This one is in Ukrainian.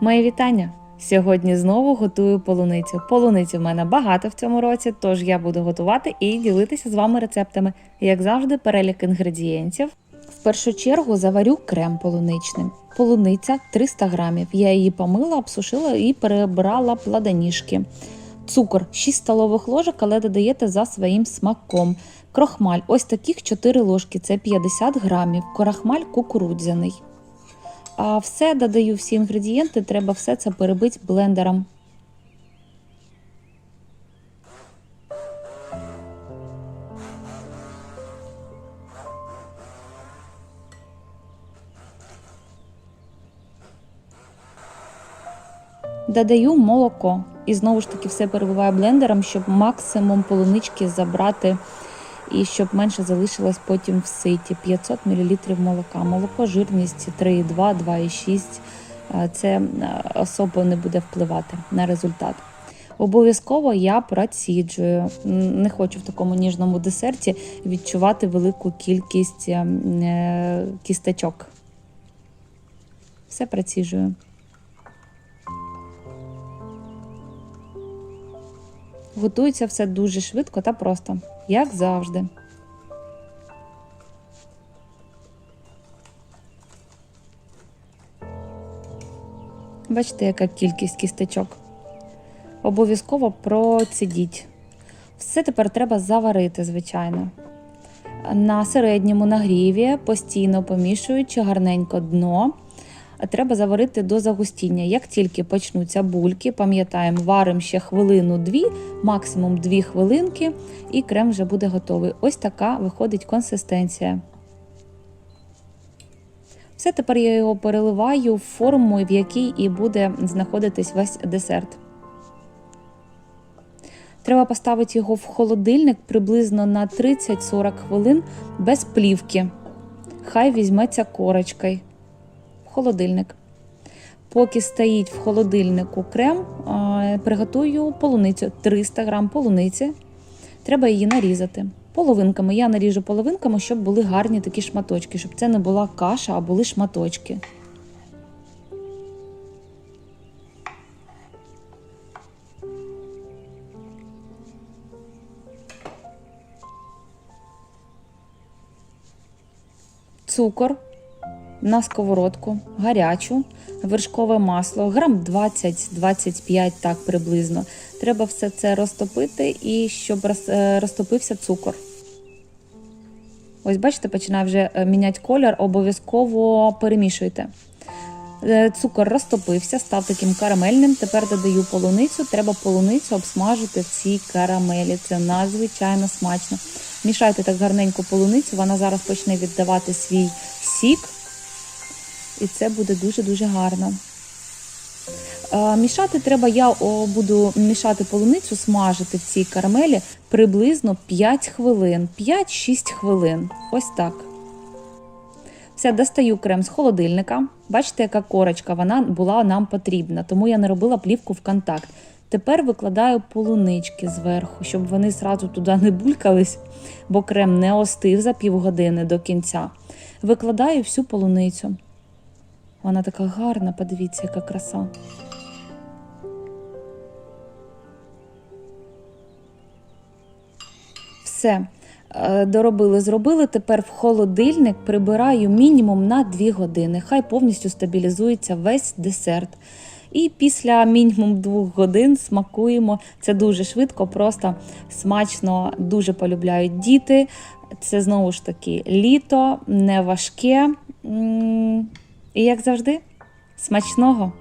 Моє вітання! Сьогодні знову готую полуницю. Полуниці в мене багато в цьому році, тож я буду готувати і ділитися з вами рецептами. Як завжди, перелік інгредієнтів. В першу чергу заварю крем полуничний. Полуниця 300 грамів. Я її помила, обсушила і перебрала плоданіжки. Цукор 6 столових ложок, але додаєте за своїм смаком. Крохмаль ось таких 4 ложки, це 50 грамів. Крохмаль кукурудзяний. А все додаю всі інгредієнти, треба все це перебити блендером. Додаю молоко і знову ж таки все перебиваю блендером, щоб максимум полунички забрати і щоб менше залишилось потім в ситі. 500 мл молока. Молоко жирність 3,2, 2,6. Е, Це особо не буде впливати на результат. Обов'язково я проціджую. Не хочу в такому ніжному десерті відчувати велику кількість ем, е. Все проціджую. Готується все дуже швидко та просто, як завжди. Бачите, яка кількість кісточок. Обов'язково процідіть. Все тепер треба заварити, звичайно. На середньому нагріві, постійно помішуючи гарненько дно. Треба заварити до загустіння. Як тільки почнуться бульки, пам'ятаємо, варимо ще хвилину-дві, максимум дві хвилинки, і крем вже буде готовий. Ось така виходить консистенція. Все, тепер я його переливаю в форму, в якій і буде знаходитись весь десерт. Треба поставити його в холодильник приблизно на 30-40 хвилин без плівки. Хай візьметься корочкою. Холодильник. Поки стоїть в холодильнику крем, приготую полуницю 300 грам полуниці. Треба її нарізати. Половинками. Я наріжу половинками, щоб були гарні такі шматочки, щоб це не була каша, а були шматочки. Цукор на сковородку, гарячу, вершкове масло, грам 20-25, так приблизно. Треба все це розтопити і щоб е, розтопився цукор. Ось, бачите, починає вже е, міняти колір, обов'язково перемішуйте. Е, Цукор розтопився, став таким карамельним. Тепер додаю полуницю. Треба полуницю обсмажити в цій карамелі. Це надзвичайно смачно. Мішайте так гарненько полуницю, вона зараз почне віддавати свій сік, і це буде дуже-дуже гарно. Мішати треба, я буду мішати полуницю, смажити в цій карамелі приблизно 5 хвилин, 5-6 хвилин. Ось так. Все, достаю крем з холодильника. Бачите, яка корочка вона була нам потрібна, тому я не робила плівку в контакт. Тепер викладаю полунички зверху, щоб вони зразу туди не булькались, бо крем не остив за півгодини до кінця. Викладаю всю полуницю. Вона така гарна, подивіться, яка краса. Все. Е, Доробили, зробили. Тепер в холодильник прибираю мінімум на 2 години. Хай повністю стабілізується весь десерт. І після мінімум 2 годин смакуємо. Це дуже швидко, просто смачно, дуже полюбляють діти. Це знову ж таки літо, не важке. І як завжди, смачного!